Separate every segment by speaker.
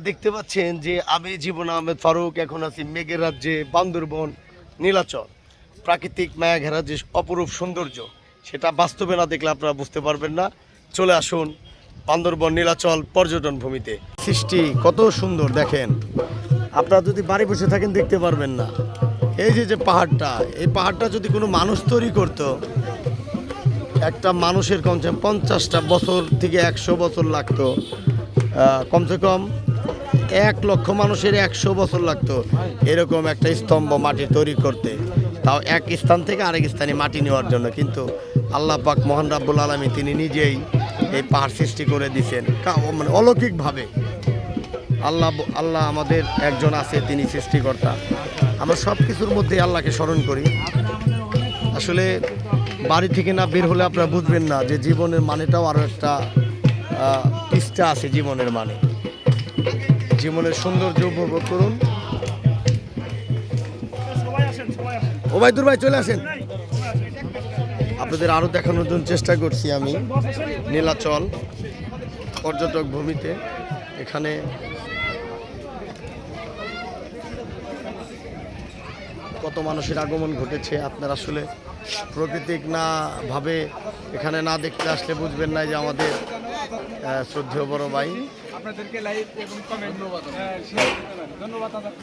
Speaker 1: দেখতে পাচ্ছেন যে আমি, জীবন আহমেদ ফারুক, এখন আছি মেঘের রাজ্যে, বান্দরবন, নীলাচল। প্রাকৃতিক মায়া ঘেরা যে অপরূপ সৌন্দর্য, সেটা বাস্তবে না দেখলে আপনারা বুঝতে পারবেন না। চলে আসুন বান্দরবন, নীলাচল পর্যটন ভূমিতে। সৃষ্টি কত সুন্দর, দেখেন। আপনারা যদি বাড়ি বসে থাকেন, দেখতে পারবেন না। এই যে যে পাহাড়টা, এই পাহাড়টা যদি কোনো মানুষ তৈরি করতো, একটা মানুষের কমসে পঞ্চাশটা বছর থেকে একশো বছর লাগতো। কমসে কম এক লক্ষ মানুষের একশো বছর লাগতো এরকম একটা স্তম্ভ মাটি তৈরি করতে। তাও এক স্থান থেকে আরেক স্থানে মাটি নেওয়ার জন্য। কিন্তু আল্লাহ পাক মহান রাব্বুল আলমী তিনি নিজেই এই পাহাড় সৃষ্টি করে দিছেন। কা- মানে অলৌকিকভাবে। আল্লাহ আল্লাহ আমাদের একজন আছে তিনি সৃষ্টিকর্তা। আমরা সব কিছুর মধ্যে আল্লাহকে স্মরণ করি। আসলে বাড়ি থেকে না বের হলে আপনারা বুঝবেন না যে জীবনের মানেটাও আরও একটা পৃষ্ঠা আছে জীবনের মানে। জীবনের সৌন্দর্য উপভোগ করুন। ওবায়দুর ভাই চলে আসেন। আপনাদের আরও দেখানোর জন্য চেষ্টা করছি আমি নীলাচল পর্যটক ভূমিতে। এখানে কত মানুষের আগমন ঘটেছে, আপনারা আসলে প্রকৃতিক না ভাবে এখানে না দেখতে আসলে বুঝবেন না যে আমাদের শ্রদ্ধেয় বড় ভাই।
Speaker 2: আপনাদেরকে লাইক এবং কমেন্ট ধন্যবাদ। ধন্যবাদ আপনাকে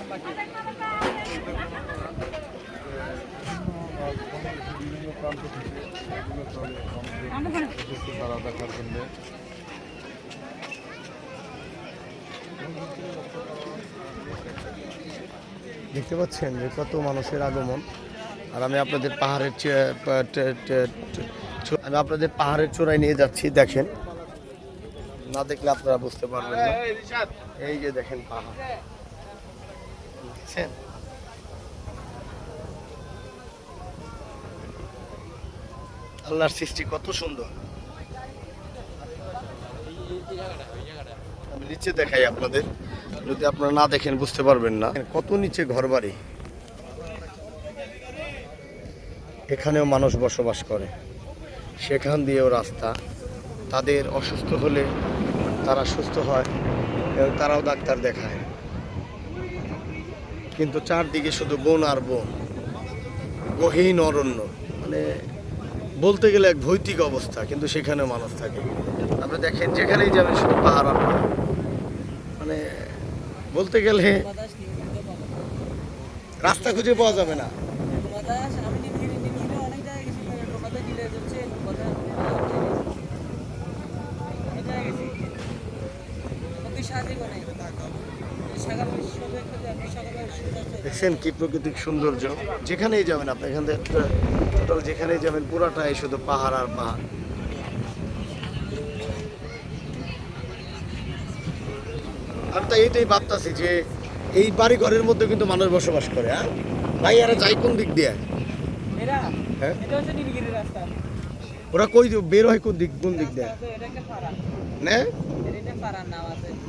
Speaker 1: দেখতে পাচ্ছেন যে কত মানুষের আগমন। আর আমি আপনাদের পাহাড়ের আমি আপনাদের পাহাড়ের চূড়ায় নিয়ে যাচ্ছি দেখেন। না দেখলে আপনারা বুঝতে পারবেন না। এই যে দেখেন পাহাড়। দেখছেন? আল্লাহর সৃষ্টি কত সুন্দর। আমি নিচে দেখাই আপনাদের। যদি আপনারা না দেখেন বুঝতে পারবেন না। কত নিচে ঘরবাড়ি। এখানেও মানুষ বসবাস করে। সেখান দিয়েও রাস্তা। তাদের অসুস্থ হলে তারা সুস্থ হয় এবং তারাও ডাক্তার দেখায়। কিন্তু চারদিকে শুধু বন আর বন। গহীন অরণ্য। মানে বলতে গেলে এক ভৌতিক অবস্থা, কিন্তু সেখানেও মানুষ থাকে। আপনি দেখেন, যেখানেই যাবেন, শুধু পাহাড় পাহাড়। মানে বলতে গেলে রাস্তা খুঁজে পাওয়া যাবে না। দেখছেন কি প্রাকৃতিক সৌন্দর্য? যেখানেই যাবেন আপনি এখান থেকে টোটাল যেখানেই যাবেন পুরাটাই শুধু পাহাড় আর পাহাড়। আমি তাই এটাই ভাবতাছি যে এই বাড়ি ঘরের মধ্যে কিন্তু মানুষ বসবাস করে হ্যাঁ? ভাই এরা যাই কোন দিক দিয়ে? হ্যাঁ?
Speaker 3: এটা হচ্ছে নীলগিরি রাস্তা।
Speaker 1: ওরা কই বের হয় কোন দিক কোন দিক দিয়ে? না?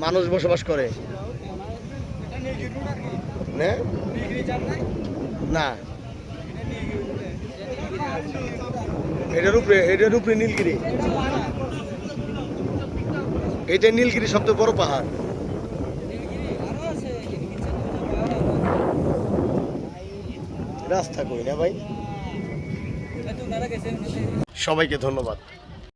Speaker 1: মানুষ বসবাস করে। না? এটার উপরে এটার উপরে নীলগিরি।
Speaker 3: এটা
Speaker 1: নীলগিরি সবচেয়ে বড় পাহাড়। রাস্তা কই না ভাই
Speaker 3: এটা তো ওনারা গেছেন
Speaker 1: সবাইকে ধন্যবাদ।